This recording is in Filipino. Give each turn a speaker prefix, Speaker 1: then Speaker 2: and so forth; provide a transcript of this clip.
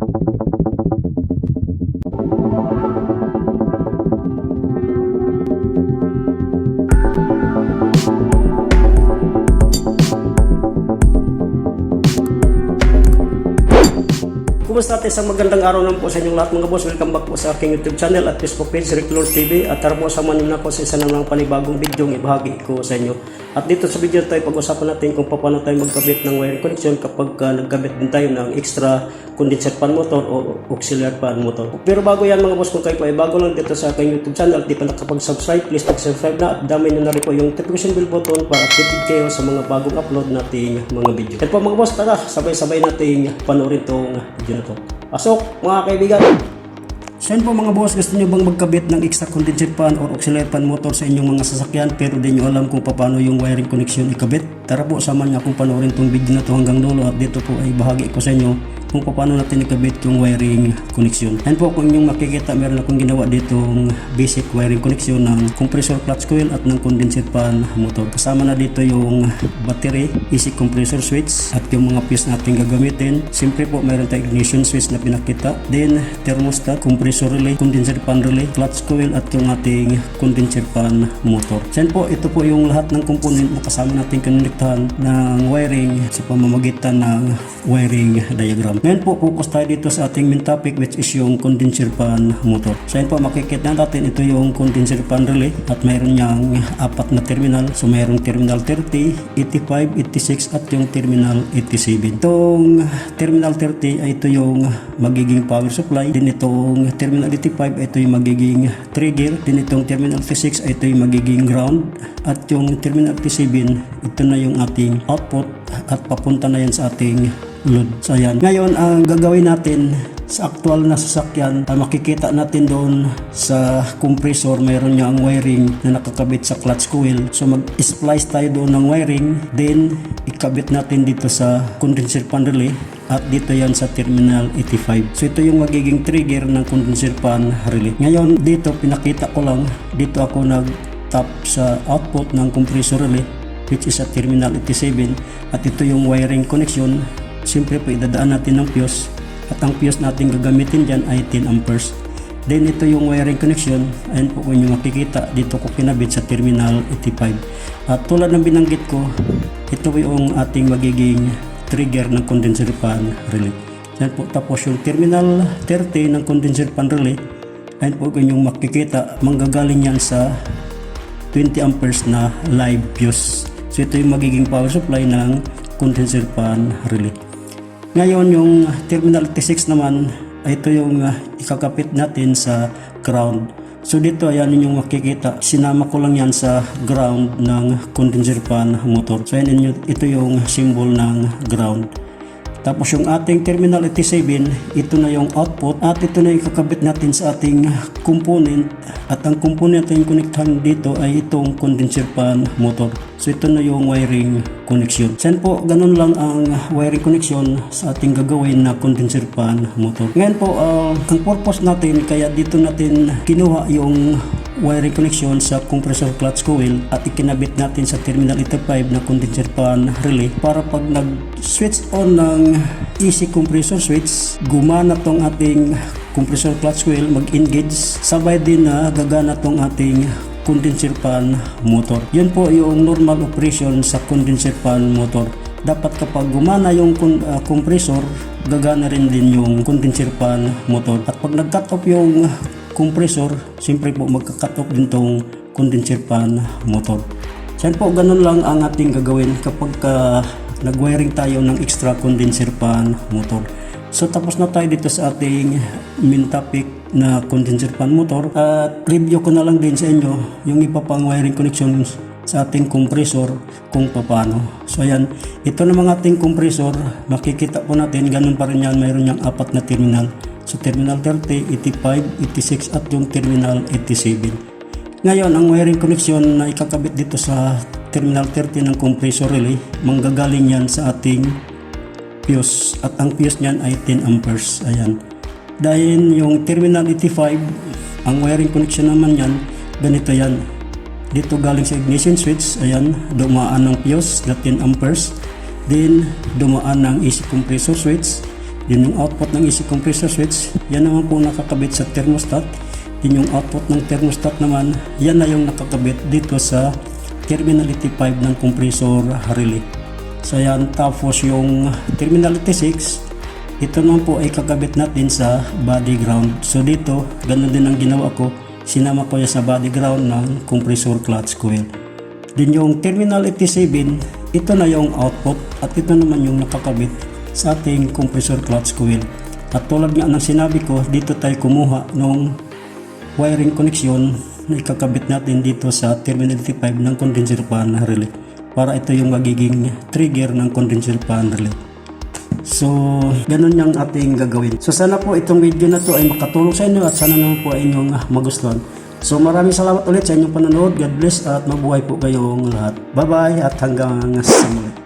Speaker 1: Thank you. Kumusta natin sa magandang araw naman po sa inyong lahat mga boss. Welcome back po sa aking YouTube channel at Facebook page, Rick Lord TV. At tara po samahan niyo na ako sa isa namang panibagong video ng ibahagi ko sa inyo. At dito sa video tayo pag-usapan natin kung paano tayo magkabit ng wiring connection kapag uh, nagkabit din tayo ng extra condenser fan motor o auxiliary fan motor. Pero bago yan mga boss, kung kayo po ay bago lang dito sa aking YouTube channel at di pa nakapag-subscribe, please mag-subscribe na at damay nyo na rin po yung notification bell button para updated kayo sa mga bagong upload nating mga video. Yan po mga boss, tara, sabay-sabay nating panoorin tong video na to. Pasok mga kaibigan! Yun po mga boss, gusto nyo bang magkabit ng extra condenser fan or auxiliary fan motor sa inyong mga sasakyan pero di nyo alam kung paano yung wiring connection ikabit? Tara po, sama niya kung panoorin tong video na to hanggang dulo at dito po ay bahagi ko sa inyo kung paano natin ikabit yung wiring connection. Yan po kung inyong makikita meron akong ginawa ditong basic wiring connection ng compressor clutch coil at ng condenser fan motor. Kasama na dito yung battery, easy compressor switch at yung mga fuse natin gagamitin. Siyempre po meron tayong ignition switch na pinakita. Then thermostat, compressor relay, condenser fan relay, clutch coil at yung ating condenser fan motor. Yan po, ito po yung lahat ng component na kasama natin kinonektahan ng wiring sa pamamagitan ng wiring diagram. Ngayon po, focus tayo dito sa ating main topic which is yung condenser fan motor. So yan po, makikita natin ito yung condenser fan relay at mayroon niyang apat na terminal. So mayroong terminal 30, 85, 86 at yung terminal 87. Itong terminal 30 ay ito yung magiging power supply. Din itong terminal 85 ay ito yung magiging trigger. Din itong terminal 86 ay ito yung magiging ground. At yung terminal 87, ito na yung ating output at papunta na yan sa ating load. So ayan. Ngayon, ang gagawin natin sa actual na sasakyan, ah, makikita natin doon sa compressor, mayroon niya ang wiring na nakakabit sa clutch coil. So mag-splice tayo doon ng wiring, then ikabit natin dito sa condenser fan relay at dito yan sa terminal 85. So ito yung magiging trigger ng condenser fan relay. Ngayon, dito pinakita ko lang, dito ako nag tap sa output ng compressor relay which is sa terminal 87 at ito yung wiring connection siyempre po idadaan natin ng fuse at ang fuse natin gagamitin dyan ay 10 amperes then ito yung wiring connection. Ayun po kung nyo makikita dito ko kinabit sa terminal 85 at tulad ng binanggit ko ito yung ating magiging trigger ng condenser fan relay. Yan po tapos yung terminal 30 ng condenser fan relay ayun po kung makikita manggagaling yan sa 20 amperes na live fuse. So ito yung magiging power supply ng condenser fan relay. Ngayon yung terminal T6 naman ito yung uh, ikakapit natin sa ground. So dito ayan yung makikita. Sinama ko lang yan sa ground ng condenser fan motor. So yan yun, ito yung symbol ng ground. Tapos yung ating terminal 87, ito na yung output at ito na yung kakabit natin sa ating component at ang component na yung konektahan dito ay itong condenser fan motor. So ito na yung wiring connection. Sen po, ganun lang ang wiring connection sa ating gagawin na condenser fan motor. Ngayon po, ah, ang purpose natin, kaya dito natin kinuha yung wiring connection sa compressor clutch coil at ikinabit natin sa terminal 85 na condenser fan relay para pag nag-switch on ng easy compressor switch, gumana tong ating compressor clutch coil mag-engage sabay din na gagana tong ating condenser fan motor. Yun po yung normal operation sa condenser fan motor. Dapat kapag gumana yung ah, compressor, gagana rin din yung condenser fan motor. At pag nag-cut off yung compressor, siyempre po magka-cut off din tong condenser fan motor. Yan po, ganun lang ang ating gagawin kapag ka nag-wiring tayo ng extra condenser fan motor. So tapos na tayo dito sa ating main topic na condenser fan motor at review ko na lang din sa inyo yung iba pang wiring connections sa ating compressor kung paano. So ayan, ito na mga ating compressor, makikita po natin ganun pa rin yan, mayroon niyang apat na terminal. So terminal 30, 85, 86 at yung terminal 87. Ngayon, ang wiring connection na ikakabit dito sa terminal 30 ng compressor relay, manggagaling yan sa ating fuse at ang fuse niyan ay 10 amperes. Ayan. Dahil yung terminal 85, ang wiring connection naman yan, ganito yan. Dito galing sa ignition switch, ayan, dumaan ng fuse na 10 amperes. Then, dumaan ng AC compressor switch. Yun yung output ng AC compressor switch. Yan naman po nakakabit sa thermostat. Yun yung output ng thermostat naman. Yan na yung nakakabit dito sa terminality 5 ng compressor relay. So yan, tapos yung terminality 6, ito naman po ay kakabit natin sa body ground. So dito, ganun din ang ginawa ko. Sinama ko yan sa body ground ng compressor clutch coil. Din yung terminal 87, ito na yung output at ito naman yung nakakabit sa ating compressor clutch coil. At tulad nga ng sinabi ko, dito tayo kumuha ng wiring connection na ikakabit natin dito sa terminal 85 ng condenser fan relay para ito yung magiging trigger ng condenser fan relay. So, ganun yung ating gagawin. So, sana po itong video na to ay makatulong sa inyo at sana naman po ay inyong ah, magustuhan. So, maraming salamat ulit sa inyong panonood. God bless at mabuhay po kayong lahat. Bye-bye at hanggang sa muli.